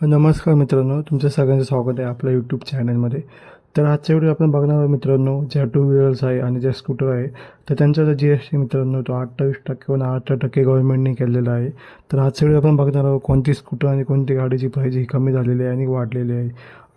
नमस्कार मित्रांनो तुमचं सगळ्यांचं स्वागत आहे आपल्या यूट्यूब चॅनलमध्ये तर आजच्या व्हिडिओ आपण बघणार आहोत मित्रांनो ज्या टू व्हीलर्स आहे आणि ज्या स्कूटर आहे तर त्यांचा जी एस टी मित्रांनो तो अठ्ठावीस टक्के अठरा टक्के गव्हर्नमेंटने केलेला आहे. तर आजच्या व्हिडिओ आपण बघणार आहोत कोणती स्कूटर आणि कोणती गाडीची प्राईज ही कमी झालेली आहे आणि वाढलेली आहे.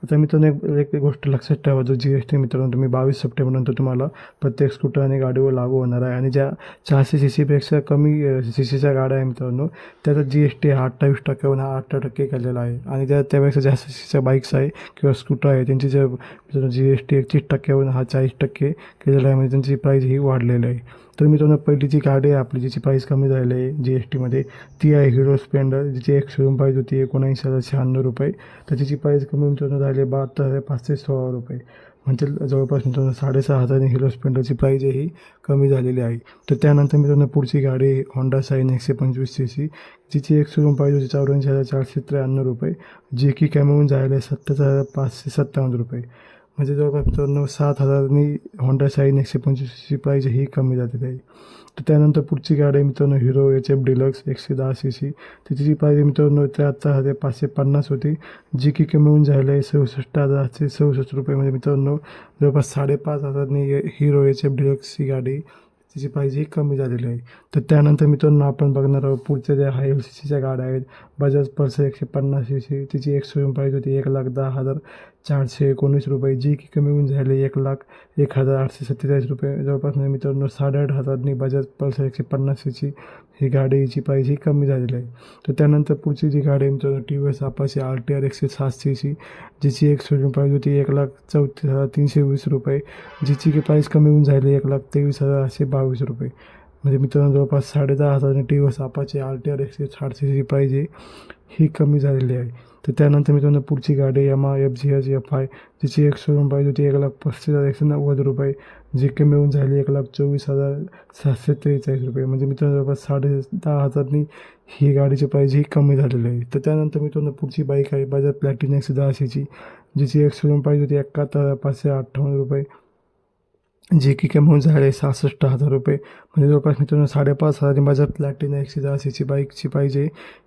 आता मित्रांनो एक एक गोष्ट लक्षात ठेवा जो जी एस टी मित्रांनो तुम्ही बावीस सप्टेंबरनंतर तुम्हाला प्रत्येक स्कूटर आणि गाडीवर लागू होणार आहे. आणि ज्या चारशे सी सीपेक्षा कमी सी सीच्या गाड्या आहे मित्रांनो त्याचा जी एस टी हा अठ्ठावीस टक्क्याहून हा अठरा टक्के केलेला आहे. आणि त्या त्यापेक्षा जास्त सी सीच्या बाईक्स आहे किंवा स्कूटर आहे त्यांची ज्या जी एस टी एकतीस टक्क्याहून हा चाळीस टक्के केलेला आहे म्हणजे त्यांची प्राईज ही वाढलेली आहे. तर मित्रांनो पहिली जी गाडी आहे आपली जिची प्राईस कमी झालेली आहे जी एस टीमध्ये ती आहे हिरो स्प्लेंडर जिची एक शोरूम प्राईज होती एकोणऐंशी हजार शहाण्णव रुपये. तर तिची प्राईस कमी मित्रांनो झाली आहे बहात्तर हजार पाचशे सोळा रुपये. म्हणजे जवळपास मित्रांनो साडेसहा हजार हिरो स्प्लेंडरची प्राईज ही कमी झालेली आहे. तर त्यानंतर मित्रांनो पुढची गाडी होंडा साईन एकशे पंचवीस सी सी जिची एक शोरूम प्राईज होती चौऱ्याऐंशी हजार चारशे त्र्याण्णव रुपये. जी की कॅमेरून जायला आहे सत्तर हजार पाचशे सत्तावन्न रुपये. म्हणजे जवळपास मित्रांनो सात हजारांनी होंडा शाईन एकशे पंचवीसची प्राईज ही कमी जाते त्याची तर त्यानंतर पुढची गाडी आहे मित्रांनो हिरो एच एफ डिलक्स एकशे दहा सी सी त्याची जी प्राईज मित्रांनो त्र्याहत्तर हजार पाचशे पन्नास होती. जी की कमी होऊन झाली आहे सदुसष्ट हजार आठशे रुपये म्हणजे मित्रांनो. जवळपास साडेपाच हजारनी हिरो एच एफ डिलक्स ही गाडी तिची प्राईज ही कमी झालेली आहे. तर त्यानंतर मित्रांनो आपण बघणार आहोत पुढच्या ज्या हाय सी सीच्या गाड्या आहेत बजाज पल्सर एकशे पन्नास सी सी तिची एक सोयम प्राईज होती एक लाख दहा हजार चारशे एकोणीस रुपये जी की कमी होऊन झाली एक लाख एक हजार आठशे सत्तेचाळीस रुपये. जवळपास म्हणजे मित्रांनो साडेआठ हजारनी बजाज पल्सर एकशे पन्नास सीची ही गाडीची प्राईज ही कमी झालेली आहे. तर त्यानंतर पुढची जी गाडी मित्रांनो T V S Apache R T R एकशे सात सी सी जिची एक सोयम प्राईज होती एक लाख चौतीस हजार तीनशे वीस रुपये जिची की प्राईस कमी होऊन झाली एक लाख तेवीस हजार आठशे बावीस रुपये. म्हणजे मित्रांनो जवळपास साडे दहा हजारने T V S R T R एकशे साठ सी सी प्राईज आहे. ही कमी झालेली आहे. तर त्यानंतर मित्रांनो पुढची गाडी Yamaha F G H F I जिची एक शोरूम प्राईज होती एक लाख पस्तीस हजार एकशे नव्वद रुपये. जी कमी मिळून झाली एक लाख चोवीस हजार सातशे त्रेचाळीस रुपये. म्हणजे मित्रांनो जवळपास साडे दहा हजारनी ही गाडीची प्राईज ही कमी झालेली आहे. तर त्यानंतर मित्रांनो पुढची बाईक आहे बजाज प्लॅटिन एकशे दहा जिची एक शोरूम प्राईज होती एकाहत्तर हजार पाचशे अठ्ठावन्न रुपये. जे की कमी झाले सहासष्ट हजार रुपये. म्हणजे जवळपास मित्रांनो साडेपाच हजाराची माझ्या प्लॅटिना एकशे दहा सीची बाईकची पाहिजे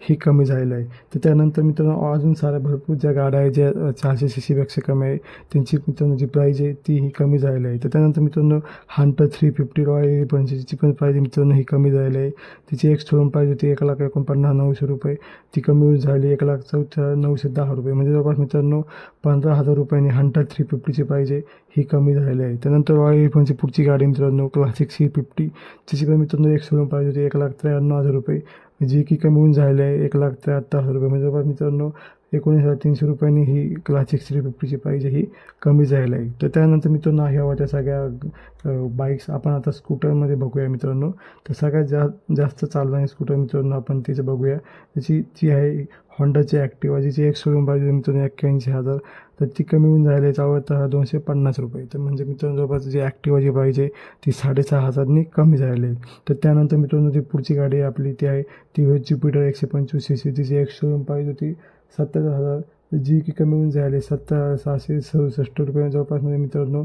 ही कमी झालेली आहे. तर त्यानंतर मित्रांनो अजून साऱ्या भरपूर ज्या गाड्या आहेत ज्या चारशे सी सीपेक्षा कमी आहे त्यांची मित्रांनो जी प्राईज आहे ती ही कमी झालेली आहे. तर त्यानंतर मित्रांनो हंटर थ्री फिफ्टी रॉयल पंचवीसची पण प्राईज मित्रांनो ही कमी झालेली आहे. तिची एक शोरूम प्राईज होती एक लाख एकोणपन्नास नऊशे रुपये. ती कमी झाली एक लाख चौथ्या नऊशे दहा रुपये. म्हणजे जवळपास मित्रांनो पंधरा हजार रुपयांनी हंटर थ्री फिफ्टीची प्राईज आहे ही कमी झालेली आहे. त्यानंतर रॉयल एलिफंटची पुढची गाडी मित्रांनो क्लासिक सी फिफ्टी तिची पण मित्रांनो एक शोरूम प्राईज होती एक लाख त्र्याण्णव हजार रुपये. जी की कमी होऊन झालेली आहे एक लाख त्र्याहत्तर हजार रुपये. म्हणजे मित्रांनो एकोणीस हजार तीनशे रुपयांनी ही क्लासिक थ्री फिफ्टीची प्राईज ही कमी जायला आहे. तर त्यानंतर मित्रांनो ह्या होत्या सगळ्या बाईक्स आपण आता स्कूटरमध्ये बघूया मित्रांनो. तर सगळ्यात जा जास्त चालणारी स्कूटर मित्रांनो आपण तिचं बघूया. त्याची जी आहे होंडाची ॲक्टिवा जिची एक शोरूम पाहिजे मित्रांनो एक्क्याऐंशी हजार. तर ती कमी होऊन जायला याच्यावर तर दोनशे पन्नास रुपये. तर म्हणजे मित्रांनो जवळपास जी ॲक्टिवा जी पाहिजे ती साडेसहा हजारनी कमी झालेली आहे. तर त्यानंतर मित्रांनो ती पुढची गाडी आपली ती आहे ती होती ज्युपिटर एकशे पंचवीस सी सी तिची एक शोरूम पाहिजे होती सत्तर हजार जी की कमी होऊन झाले सत्तर सहाशे सदुसष्ट रुपये जवळपास म्हणजे मित्रांनो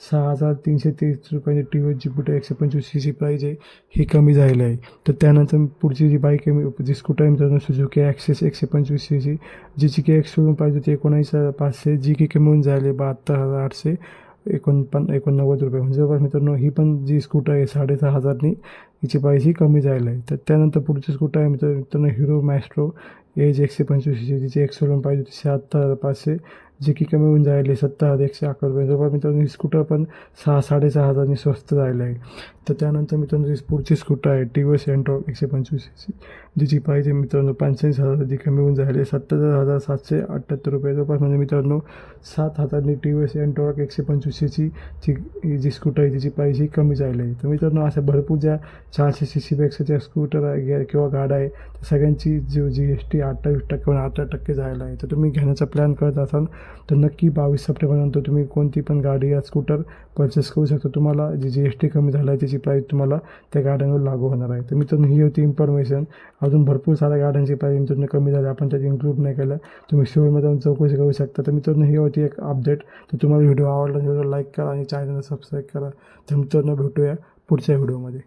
सहा हजार तीनशे तेवीस रुपयांची टी व्ही ज्युपिटर एकशे पंचवीस सी सी प्राईज आहे ही कमी झालेली आहे. तर त्यानंतर पुढची जी बाईक आहे जी स्कूटर आहे मित्रांनो सुझुकी ॲक्सेस एकशे पंचवीस सी सी जी की एक्स शोरूम पाहिजे होती एकोणावीस हजार पाचशे जी की कमी होऊन झाले बहात्तर हजार आठशे एकोणपन एकोणनव्वद रुपये. म्हणजे जवळपास मित्रांनो ही पण जी स्कूटर आहे साडेसहा हजारनी हिची प्राईसही कमी जायला आहे. तर त्यानंतर पुढची स्कूटर आहे मित्र मित्रांनो हिरो मॅस्ट्रो एज एकशे पंचवीस जिची एक शोरूम पाहिजे होती शहात्तर हजार पाचशे. जे की कमी होऊन जायली सत्तर हजार एकशे अकरा रुपये. जवळ मित्रांनो ही स्कूटर पण सहा साडेसहा हजारनी स्वस्त राहिलं आहे. तर त्यानंतर मित्रांनो पुढची स्कूटर आहे टी व्ही एस एन्ट्रॉक एकशे पंचवीस सी जिची पाहिजे मित्रांनो पंचेचाळीस हजार. जी कमी होऊन जायली सत्तर हजार सातशे अठ्ठ्याहत्तर रुपये. जवळपास म्हणजे मित्रांनो सात हजारनी टी व्ही एस एंट्रॉक एकशे पंचवीस जी जी स्कूटर आहे तिची प्राईज ही कमी जायला आहे. तर मित्रांनो अशा भरपूर ज्या चारशे सी सीपेक्षा ज्या स्कूटर आहे किंवा गाड्या आहे त्या सगळ्यांची जो जी एस टी अठ्ठावीस टक्के अठरा टक्के जायला आहे. तर तुम्ही घेण्याचा प्लॅन करत असाल तर नक्की बावीस सप्टेंबरनंतर तुम्ही कोणती पण गाडी या स्कूटर परचेस करू शकता. तुम्हाला जी जी एस टी कमी झाला आहे त्याची प्राईस तुम्हाला त्या गाड्यांवर लागू होणार आहे. तर मित्रांनो ही होती इन्फॉर्मेशन अजून भरपूर साऱ्या गाड्यांची प्राईस मित्रांनो कमी झाली आपण त्यात इन्क्लूड नाही केलं. तुम्ही शोरूममध्ये जाऊन चौकशी करू शकता. तर मित्रांनो ही होती एक अपडेट तर तुम्हाला व्हिडिओ आवडला व्हिडिओ लाईक करा आणि चॅनलला सबस्क्राईब करा. तर मित्रांनो भेटूया पुढच्या व्हिडिओमध्ये